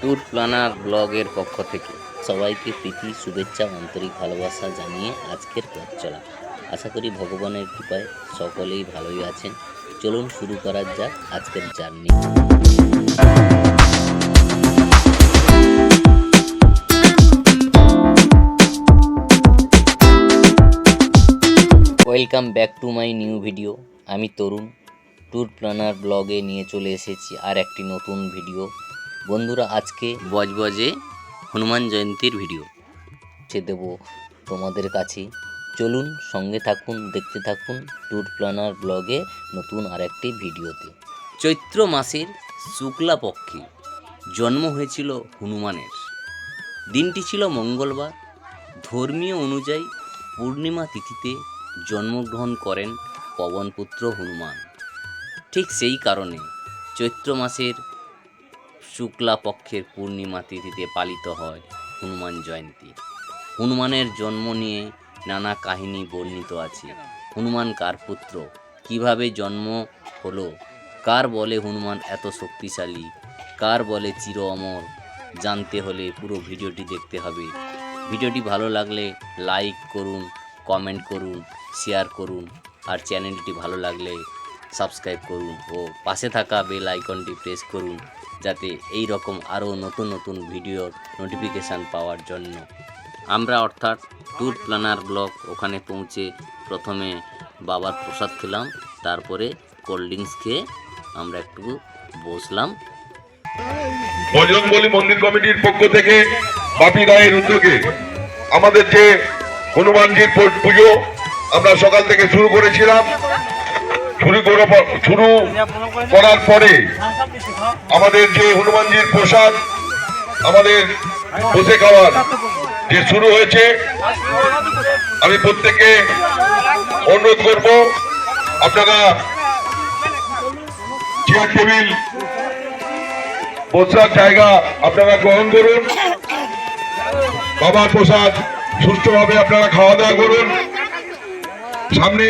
Tour planner ব্লগের পক্ষ থেকে সবাইকে প্রীতি, শুভেচ্ছা, আন্তরিক ভালোবাসা জানিয়ে আজকের পথ চলা। আশা করি ভগবানের কৃপায় সকলেই ভালোই আছেন। চলুন শুরু করা যাক আজকের journey. Welcome back to my new video আমি তরুণ ট্যুর প্ল্যানার ব্লগে নিয়ে চলে এসেছি আর একটি নতুন ভিডিও বন্ধুরা, আজকে বজবজে হনুমান জয়ন্তীর ভিডিও সে দেব তোমাদের কাছে। চলুন সঙ্গে থাকুন, দেখতে থাকুন ট্যুর প্ল্যানার ব্লগে নতুন আরেকটি ভিডিওতে চৈত্র মাসের শুক্লা পক্ষে জন্ম হয়েছিল হনুমানের। দিনটি ছিল মঙ্গলবার। ধর্মীয় অনুযায়ী পূর্ণিমা তিথিতে জন্মগ্রহণ করেন পবনপুত্র হনুমান। ঠিক সেই কারণে চৈত্র মাসের শুক্লা পক্ষের পূর্ণিমা তিথিতে পালিত হয় হনুমান জয়ন্তী। হনুমানের জন্ম নিয়ে নানা কাহিনী বর্ণিত আছে। হনুমান কার পুত্র? কীভাবে জন্ম হলো? কার বলে হনুমান এত শক্তিশালী? কার বলে চির অমর? জানতে হলে পুরো ভিডিওটি দেখতে হবে। ভিডিওটি ভালো লাগলে লাইক করুন কমেন্ট করুন শেয়ার করুন, আর চ্যানেলটি ভালো লাগলে সাবস্ক্রাইব করুন ও পাশে থাকা বেল আইকনটি প্রেস করুন, যাতে এই রকম আরও নতুন নতুন ভিডিওর নোটিফিকেশান পাওয়ার জন্য। আমরা অর্থাৎ ট্যুর প্ল্যানার ব্লগ ওখানে পৌঁছে প্রথমে বাবার প্রসাদ খেলাম, তারপরে কোল্ড ড্রিঙ্কস খেয়ে আমরা একটু বসলাম। বজরংবলী মন্দির কমিটির পক্ষ থেকে বাপি রায়ের উদ্যোগে আমাদের যে হনুমানজির পুজো আমরা সকাল থেকে শুরু করেছিলাম। শুরু শুরু করার পরে আমাদের যে হনুমানজির প্রসাদ, আমাদের বসে খাওয়ার যে শুরু হয়েছে, আমি প্রত্যেককে অনুরোধ করব, আপনারা চেয়ার টেবিল বসার জায়গা আপনারা গ্রহণ করুন। বাবার প্রসাদ সুষ্ঠুভাবে আপনারা খাওয়া দাওয়া করুন। সামনে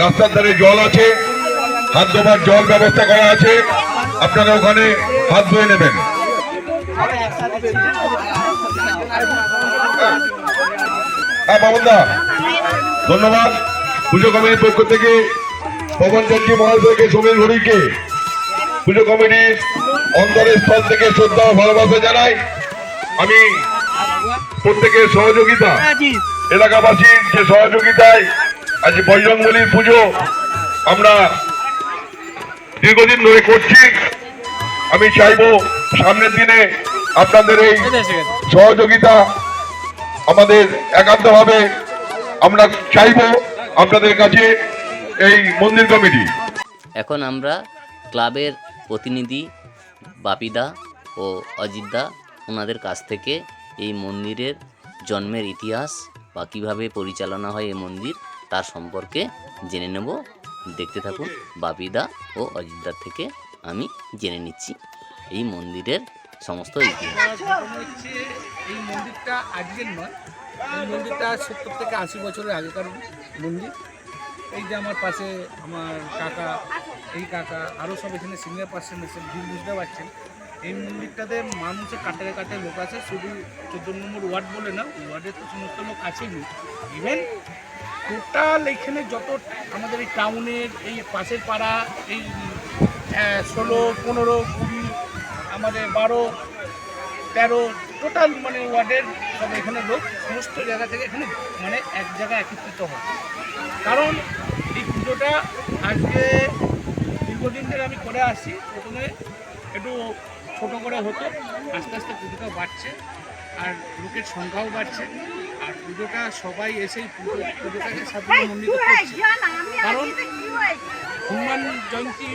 রাস্তার ধারে জল আছে, হাত ধোবার জল ব্যবস্থা করা আছে, আপনারা ওখানে হাত ধুয়ে নেবেন। হ্যাঁ ধন্যবাদ। পুজো কমিটির পক্ষ থেকে পবন চন্দ্রী মহাশয়কে, সমীর ঘড়িকে পুজো কমিটির অন্তরের স্থল থেকে শ্রদ্ধা ভালোবাসা জানাই। আমি প্রত্যেকের সহযোগিতা। এলাকাবাসীর যে সহযোগিতায় আজ বজরংবলির পুজো আমরা দীর্ঘদিন ধরে করছি। আমি চাইব সামনের দিনে আপনাদের এই সহযোগিতা আমাদের একান্তভাবে আমরা চাইব আপনাদের কাছে এই মন্দির কমিটি। এখন আমরা ক্লাবের প্রতিনিধি বাপিদা ও অজিতদা ওনাদের কাছ থেকে এই মন্দিরের জন্মের ইতিহাস বা কীভাবে পরিচালনা হয় এই মন্দির তার সম্পর্কে জেনে নেব। দেখতে থাকুন, বাপিদা ও অজিতদার থেকে আমি জেনে নিচ্ছি এই মন্দিরের সমস্ত ইতিহাস। এই মন্দিরটা আজকের নয়। এই মন্দিরটা সত্তর থেকে আশি বছরের আগেকার মন্দির। এই যে আমার পাশে আমার কাকা, এই কাকা আরও সব এখানে সিনিয়র পার্সন এসে ভিড় বুঝতে পারছেন। এই মন্দিরটাতে মানুষের কাটারে কাটারে লোক আছে, শুধু চোদ্দ নম্বর ওয়ার্ড বলে না, ওয়ার্ডের তো সমস্ত লোক আছেই। ইভেন টোটাল এখানে যত আমাদের এই টাউনের এই পাশের পাড়া, এই ষোলো, পনেরো, কুড়ি, আমাদের বারো, তেরো টোটাল মানে ওয়ার্ডের সব এখানে লোক, সমস্ত জায়গা থেকে এখানে মানে এক জায়গায় একত্রিত হয়। কারণ এই পুজোটা আজকে দীর্ঘদিন ধরে আমি করে আসছি প্রথমে একটু ছোট করে হতো আস্তে আস্তে পুজোটা বাড়ছে আর লোকের সংখ্যাও বাড়ছে। আর পুজোটা সবাই এসেই পুজো পুজোটাকে সাফল্যমণ্ডিত করছে। কারণ হনুমান জয়ন্তী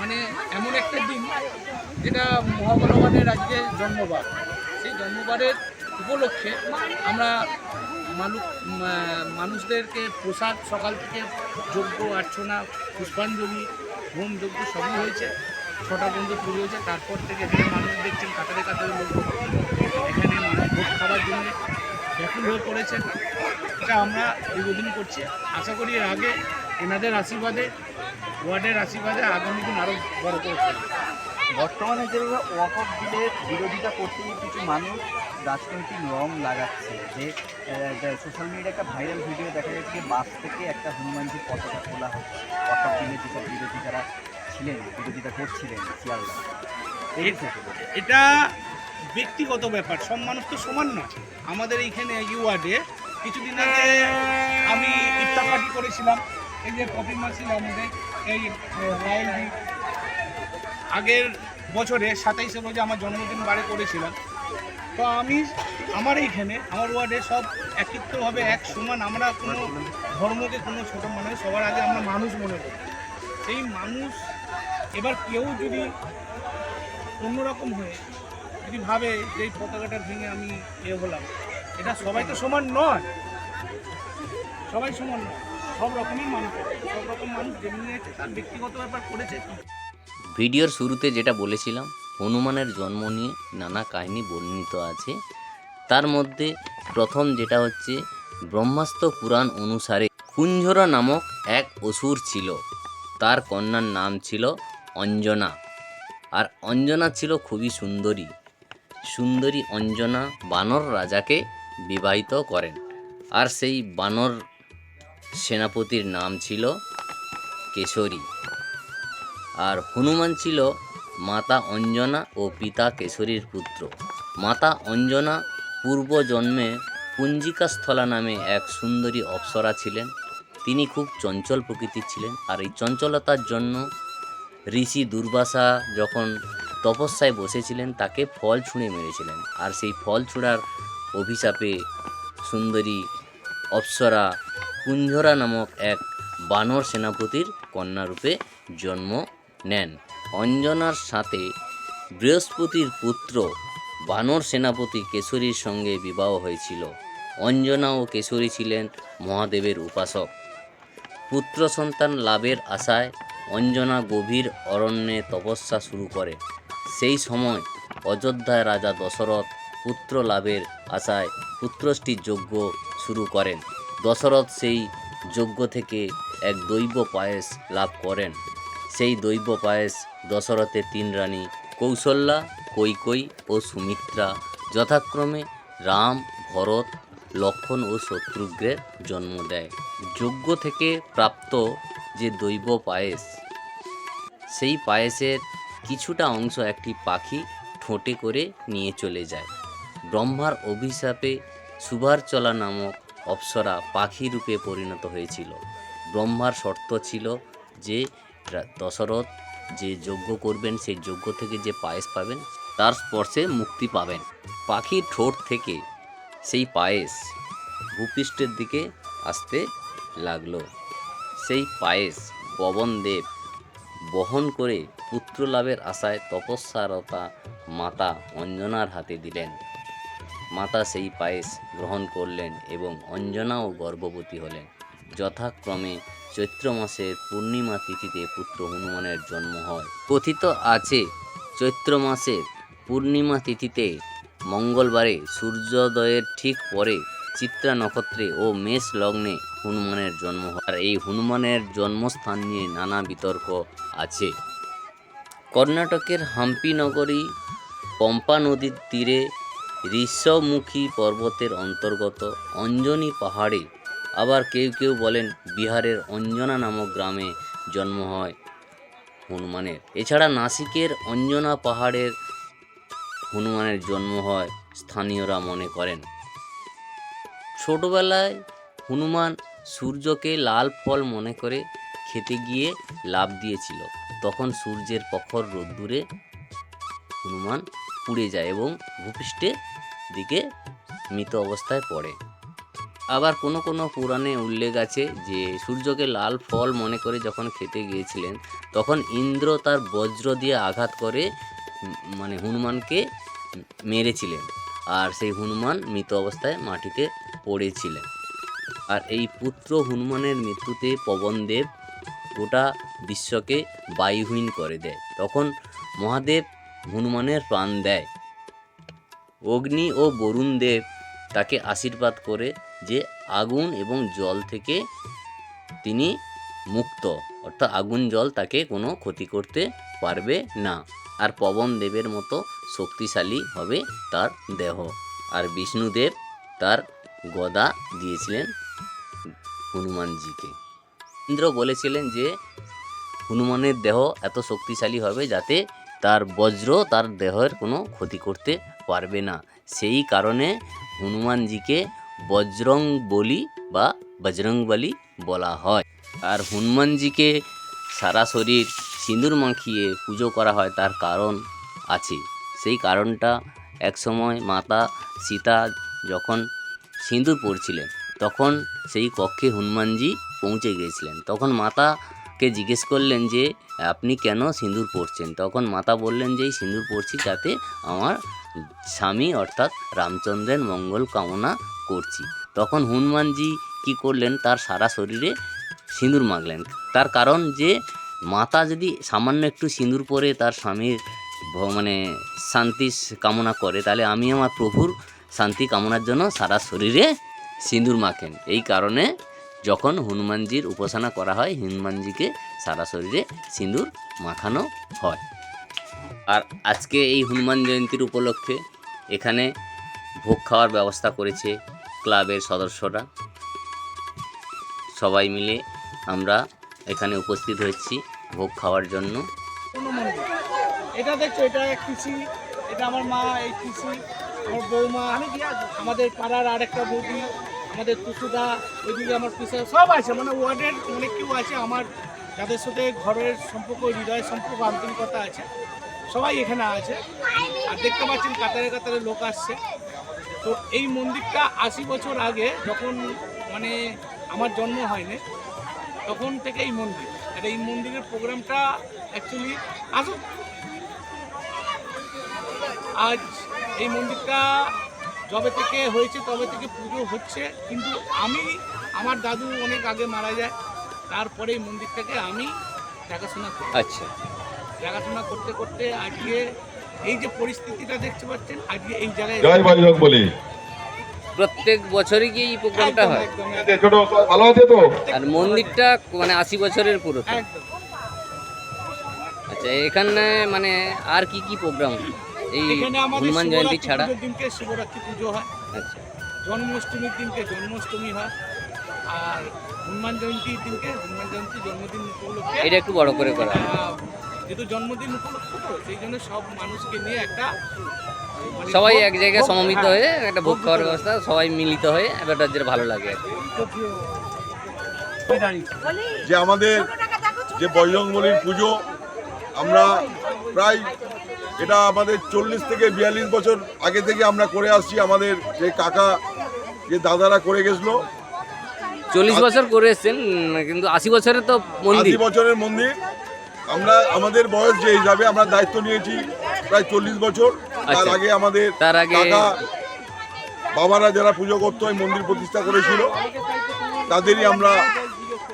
মানে এমন একটা দিন যেটা মহাবলবানের আজকে জন্মবার। সেই জন্মবারের উপলক্ষে আমরা মানুষ মানুষদেরকে প্রসাদ সকাল থেকে যজ্ঞ অর্চনা পুষ্পাঞ্জলি হোম যজ্ঞ সবই হয়েছে। ছটা পর্যন্ত পুজো হয়েছে, তারপর থেকে এখানে মানুষ দেখছেন, কাতারে কাতারে লোক এখানে জন্য ব্যাকুল হয়ে পড়েছেন এটা আমরা দীর্ঘদিন করছি। আশা করি এর আগে এনাদের আশীর্বাদে, ওয়ার্ডের আশীর্বাদে আগামী দিন আরও বড় করে তুলব। বর্তমানে যেভাবে ওয়াকফ বিলের বিরোধিতা করতে কিছু মানুষ রাজনৈতিক রং লাগাচ্ছে। যে সোশ্যাল মিডিয়ায় একটা ভাইরাল ভিডিও দেখা যাচ্ছে যে বাস থেকে একটা হনুমানজির পতাকা তোলা হচ্ছে। ওয়াকফ বিলের যেসব বিরোধী যারা ছিলেন বিরোধিতা করছিলেন শিয়ালদা। এটা ব্যক্তিগত ব্যাপার সব মানুষ তো সমান না। আমাদের এইখানে এই ওয়ার্ডে কিছুদিন আগে আমি ইফতার পার্টি করেছিলাম এই যে কপি মাসিল আমাদের এই রয়্যাল আগের বছরে সাতাইশে রোজে আমার জন্মদিন বারে করেছিলাম। তো আমি আমার এইখানে আমার ওয়ার্ডে সব একত্রভাবে এক সমান আমরা কোনো ধর্মকে কোনো ছোটো মানুষ সবার আগে আমরা মানুষ মনে করি। সেই মানুষ এবার কেউ যদি অন্যরকম হয়ে যদি ভাবে যে এই পতাকাটা ভেঙে আমি এ হলাম, এটা সবাই তো সমান নয়। সবাই সমান নয়। সব রকমের মানুষ সব রকম মানুষ যেমনি আছে, তার ব্যক্তিগত ব্যাপার করেছে। ভিডিওর শুরুতে যেটা বলেছিলাম, হনুমানের জন্ম নিয়ে নানা কাহিনী বর্ণিত আছে। তার মধ্যে প্রথম যেটা হচ্ছে, ব্রহ্মাস্ত্র পুরাণ অনুসারে কুঞ্জরা নামক এক অসুর ছিল। তার কন্যার নাম ছিল অঞ্জনা। আর অঞ্জনা ছিল খুবই সুন্দরী। সুন্দরী অঞ্জনা বানর রাজাকে বিবাহিত করেন। আর সেই বানর সেনাপতির নাম ছিল কেশরী। আর হনুমান ছিল মাতা অঞ্জনা ও পিতা কেশরীর পুত্র। মাতা অঞ্জনা পূর্ব পূর্বজন্মে পুঞ্জিকাস্থলা নামে এক সুন্দরী অপ্সরা ছিলেন। তিনি খুব চঞ্চল প্রকৃতির ছিলেন। আর এই চঞ্চলতার জন্য ঋষি দুর্বাসা যখন তপস্যায় বসেছিলেন, তাকে ফল ছুঁড়ে মেরেছিলেন। আর সেই ফল ছুঁড়ার অভিশাপে সুন্দরী অপ্সরা কুঞ্জরা নামক এক বানর সেনাপতির কন্যারূপে জন্ম নেন। অঞ্জনার সাথে বৃহস্পতির পুত্র বানর সেনাপতি কেশরীর সঙ্গে বিবাহ হয়েছিল। অঞ্জনা ও কেশরী ছিলেন মহাদেবের উপাসক। পুত্র সন্তান লাভের আশায় অঞ্জনা গভীর অরণ্যে তপস্যা শুরু করে। সেই সময় অযোধ্যায় রাজা দশরথ পুত্র লাভের আশায় পুত্রষ্টির যজ্ঞ শুরু করেন। দশরথ সেই যজ্ঞ থেকে এক দৈব পায়েস লাভ করেন। সেই দৈব পায়েস দশরথের তিন রানী কৌশল্যা, কৈকই ও সুমিত্রা যথাক্রমে রাম, ভরত, লক্ষণ ও শত্রুঘ্নের জন্ম দেয়। যজ্ঞ থেকে প্রাপ্ত যে দৈব পায়েস, সেই পায়েসের কিছুটা অংশ একটি পাখি ঠোঁটে করে নিয়ে চলে যায়। ব্রহ্মার অভিশাপে সুভারচলা নামক অপ্সরা পাখি রূপে পরিণত হয়েছিল। ব্রহ্মার শর্ত ছিল যে দশরথ যে যজ্ঞ করবেন, সেই যজ্ঞ থেকে যে পায়েস পাবেন, তার স্পর্শে মুক্তি পাবেন। পাখির ঠোঁট থেকে সেই পায়েস ভূপৃষ্ঠের দিকে আসতে লাগল। সেই পায়েস পবনদেব বহন করে পুত্র লাভের আশায় তপস্যারতা মাতা অঞ্জনার হাতে দিলেন। মাতা সেই পায়েস গ্রহণ করলেন এবং অঞ্জনাও গর্ভবতী হলেন। যথাক্রমে চৈত্র মাসের পূর্ণিমা তিথিতে পুত্র হনুমানের জন্ম হয়। কথিত আছে, চৈত্র মাসের পূর্ণিমা তিথিতে মঙ্গলবারে সূর্যোদয়ের ঠিক পরে চিত্রা নক্ষত্রে ও মেষ লগ্নে হনুমানের জন্ম আর এই হনুমানের জন্মস্থান নিয়ে নানা বিতর্ক আছে। কর্ণাটকের হাম্পি নগরী পম্পা নদীর তীরে ঋষমুখী পর্বতের অন্তর্গত অঞ্জনী পাহাড়ে আবার কেউ কেউ বলেন বিহারের অঞ্জনা নামক গ্রামে জন্ম হয় হনুমানের। এছাড়া নাসিকের অঞ্জনা পাহাড়ের হনুমানের জন্ম হয় স্থানীয়রা মনে করেন। ছোটবেলায় হনুমান সূর্যকে লাল ফল মনে করে খেতে গিয়ে লাভ দিয়েছিল। তখন সূর্যের প্রখর রোদ্দুরে হনুমান পুড়ে যায় এবং ভূপৃষ্ঠের দিকে মৃত অবস্থায় পড়ে। আবার কোনো কোনো পুরাণে উল্লেখ আছে যে, সূর্যকে লাল ফল মনে করে যখন খেতে গিয়েছিলেন, তখন ইন্দ্র তার বজ্র দিয়ে আঘাত করে মানে হনুমানকে মেরেছিলেন। আর সেই হনুমান মৃত অবস্থায় মাটিতে পড়েছিলেন। আর এই পুত্র হনুমানের মৃত্যুতে পবনদেব গোটা বিশ্বকে বায়ুহীন করে দেয়। তখন মহাদেব হনুমানের প্রাণ দেয়। অগ্নি ও বরুণ দেব তাকে আশীর্বাদ করে যে আগুন এবং জল থেকে তিনি মুক্ত, অর্থাৎ আগুন জল তাকে কোনো ক্ষতি করতে পারবে না। আর পবন দেবের মতো শক্তিশালী হবে তার দেহ। আর বিষ্ণুদেব তার গদা দিয়েছিলেন হনুমানজিকে। ইন্দ্র বলেছিলেন যে, হনুমানের দেহ এত শক্তিশালী হবে যাতে তার বজ্র তার দেহের কোনো ক্ষতি করতে পারবে না। সেই কারণে হনুমানজিকে বজরং বলি বা বজরং বলি বলা হয়। আর হনুমানজিকে সারা শরীর সিঁদুর মাখিয়ে পুজো করা হয় তার কারণ আছে। সেই কারণটা একসময় মাতা সীতা যখন সিঁদুর পরছিলেন তখন সেই কক্ষে হনুমানজি পৌঁছে গিয়েছিলেন। তখন মাতাকে জিজ্ঞেস করলেন যে, আপনি কেন সিঁদুর পরছেন? তখন মাতা বললেন যে, এই সিঁদুর পরছি যাতে আমার স্বামী অর্থাৎ রামচন্দ্রের মঙ্গল কামনা করছি। তখন হনুমানজি কি করলেন, তার সারা শরীরে সিঁদুর মাগলেন তার কারণ যে, মাতা যদি সামান্য একটু সিঁদুর পরে তার স্বামীর মানে শান্তি কামনা করে, তাহলে আমি আমার প্রভুর শান্তি কামনার জন্য সারা শরীরে সিঁদুর মাখেন। এই কারণে যখন হনুমানজির উপাসনা করা হয়, হনুমানজিকে সারা শরীরে সিঁদুর মাখানো হয়। আর আজকে এই হনুমান জয়ন্তীর উপলক্ষে এখানে ভোগ খাওয়ার ব্যবস্থা করেছে ক্লাবের সদস্যরা। সবাই মিলে আমরা এখানে উপস্থিত হয়েছি ভোগ খাওয়ার জন্য। এটা দেখছ, এটা পিসি, এটা আমার মা, এই পিসি, আমার বৌমা আমাদের পাড়ার আরেকটা বৌদি আমাদের টুসুদা ওইদিকে আমার পিসা, সব আছে। মানে ওয়ার্ডের অনেক কেউ আছে, আমার, যাদের সাথে ঘরের সম্পর্ক, হৃদয়ের সম্পর্ক, আন্তরিকতা আছে, সবাই এখানে আছে। আর দেখতে পাচ্ছেন কাতারে কাতারে লোক আসছে। তো এই মন্দিরটা আশি বছর আগে যখন মানে আমার জন্ম হয়নি, তখন থেকে এই মন্দির। আর এই মন্দিরের প্রোগ্রামটা অ্যাকচুয়ালি আসুন আজ এই মন্দিরটা যবে থেকে হয়েছে তবে থেকে পুজো হচ্ছে কিন্তু আমি আমার দাদু অনেক আগে মারা যায় তারপরে মন্দিরটাকে আমি দেখাশোনা করি। আচ্ছা। দেখাশোনা করতে করতে আজকে এই যে পরিস্থিতিটা দেখতে পাচ্ছেন আজকে এই জায়গায় জয় বজরং বলি প্রত্যেক বছরই কি এই প্রোগ্রামটা হয়? ছোট ভালো আছে তো? আর মন্দিরটা মানে আশি বছরের পুরো আচ্ছা এখানে মানে আর কি কি প্রোগ্রাম? এই হনুমান জয়ন্তী ছাড়া। দিনকে শিবরাত্রি পুজো হয়। আচ্ছা। জন্মাষ্টমীর দিনকে জন্মাষ্টমী হয়। আর হনুমান জয়ন্তীর দিনকে হনুমান জয়ন্তী জন্মদিন উপলক্ষে এটা একটু বড় করে করা। যেহেতু জন্মদিন উপলক্ষ তো সেই জন্য সব মানুষকে নিয়ে একটা মানে সবাই এক জায়গায় সমমিত হ্যাঁ, হয়ে একটা ভোগ খাওয়ার ব্যবস্থা সবাই মিলিত হয়ে ব্যাপারটা যেটা ভালো লাগে যে আমাদের যে বজরংবলির পুজো আমরা প্রায় এটা আমাদের চল্লিশ থেকে বিয়াল্লিশ বছর আগে থেকে আমরা করে আসছি আমাদের যে কাকা যে দাদারা করে গেছিল। চল্লিশ বছর করে এসছেন কিন্তু আশি বছরের তো মন্দির। আশি বছরের মন্দির। আমরা আমাদের বয়স যে হিসাবে আমরা দায়িত্ব নিয়েছি প্রায় চল্লিশ বছর। তার আচ্ছা। আগে আমাদের তার আগে- কাকা বাবারা যারা পুজো করতো এই মন্দির প্রতিষ্ঠা করেছিল তাদেরই আমরা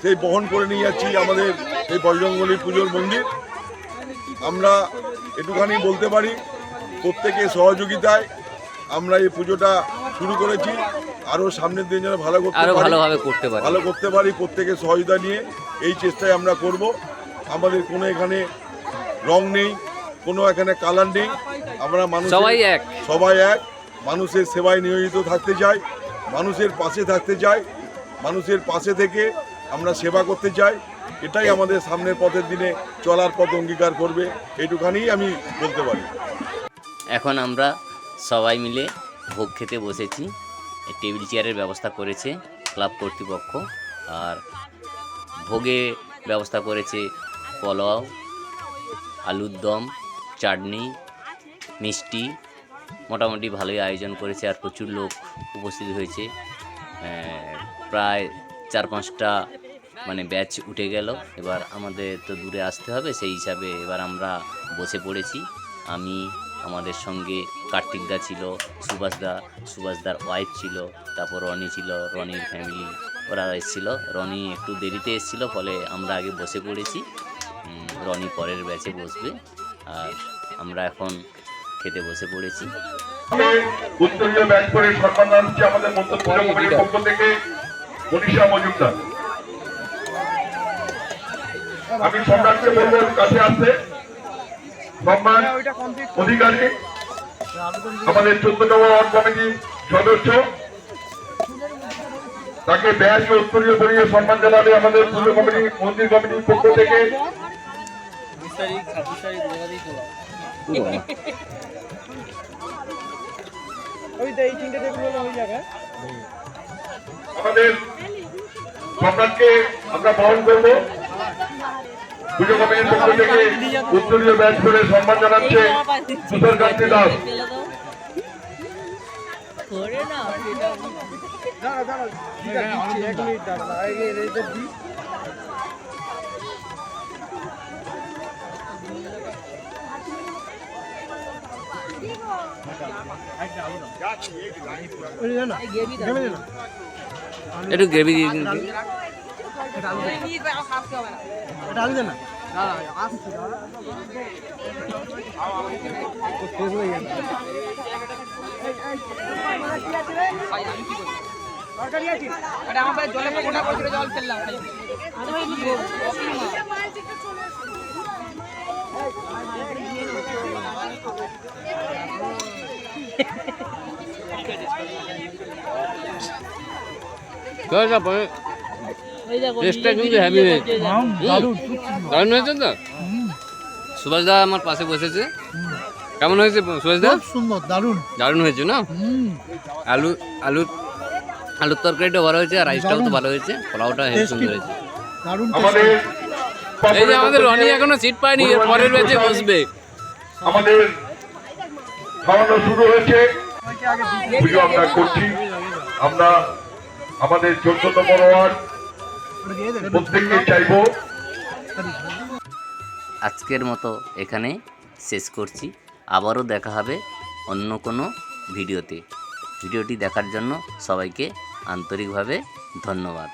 সেই বহন করে নিয়ে যাচ্ছি আমাদের এই বজরঙ্গলী পুজোর মন্দির। আমরা একটুখানি বলতে পারি প্রত্যেকের সহযোগিতায় আমরা এই পুজোটা শুরু করেছি। আরও সামনের দিন যেন ভালো করতে আরও ভালোভাবে করতে পারে। ভালো করতে পারি প্রত্যেকের সহযোগিতা নিয়ে এই চেষ্টাই আমরা করব। আমাদের কোনো এখানে রং নেই কোনো এখানে কালার নেই। আমরা মানুষ সবাই এক। সবাই এক। মানুষের সেবায় নিয়োজিত থাকতে চাই মানুষের পাশে থাকতে চাই মানুষের পাশে থেকে আমরা সেবা করতে চাই, এটাই আমাদের সামনের পথের দিনে চলার পথ অঙ্গীকার করবে এইটুখানি আমি বলতে পারি। এখন আমরা সবাই মিলে ভোগ খেতে বসেছি টেবিল চেয়ারের ব্যবস্থা করেছে ক্লাব কর্তৃপক্ষ, আর ভোগে ব্যবস্থা করেছে পোলাও, আলুর দম, চাটনি, মিষ্টি, মোটামুটি ভালোই আয়োজন করেছে, আর প্রচুর লোক উপস্থিত হয়েছে প্রায় চার পাঁচটা মানে ব্যাচ উঠে গেল। এবার আমাদের তো দূরে আসতে হবে সেই হিসাবে এবার আমরা বসে পড়েছি। আমি আমাদের সঙ্গে কার্তিক দা ছিল সুভাষ দা সুভাষ দার ওয়াইফ ছিল তারপর রনি ছিল রনির ফ্যামিলি ওরা এসেছিল। রনি একটু দেরিতে এসেছিল ফলে আমরা আগে বসে পড়েছি। রনি পরের ব্যাচে বসবে। আর আমরা এখন খেতে বসে পড়েছি। উত্তরীয় ব্যাগ করে সম্মান আমাদের পক্ষ থেকে মনীষা মজুমদার। আমি সম্রাটকে বলব কাছে আসতে। সম্মান, অধিকারী, আমাদের চোদ্দ নম্বর ওয়ার্ড কমিটির সদস্য। তাকে ব্যাস ও উত্তরীয় পরিয়ে সম্মান জানাবে আমাদের পুজো কমিটি, মন্দির কমিটির পক্ষ থেকে। আমাদের সম্রাটকে আমরা বহন করব। পুজো কমিটির পক্ষ থেকে উত্তরীয় ব্যাচ করে সম্মান জানাচ্ছে সুন্দর কান্তি দাস। একটু গ্রেভি দিয়ে দিন। টেস্টটা কিন্তু হ্যাভি হয়েছে দারুণ হয়েছে তো? সুভাষ দা আমার পাশে বসেছে। কেমন হয়েছে সুভাষ দা? সুন্দর দারুণ। দারুণ হয়েছে না? আলু আলু আলুর তরকারিটা ভালো হয়েছে আর রাইসটাও তো ভালো হয়েছে। পোলাওটা হেভি সুন্দর হয়েছে। আমাদের এই যে আমাদের রনি এখনও সিট পায়নি এর পরের ব্যাচে বসবে। আমাদের খাওয়ানো শুরু হয়েছে। পুজো আমরা করছি। আমরা আমাদের চোদ্দ নম্বর ওয়ার্ড প্রত্যেককে চাইব। আজকের মতো এখানে শেষ করছি। আবারও দেখা হবে অন্য কোনো ভিডিওতে। ভিডিওটি দেখার জন্য সবাইকে আন্তরিকভাবে ধন্যবাদ।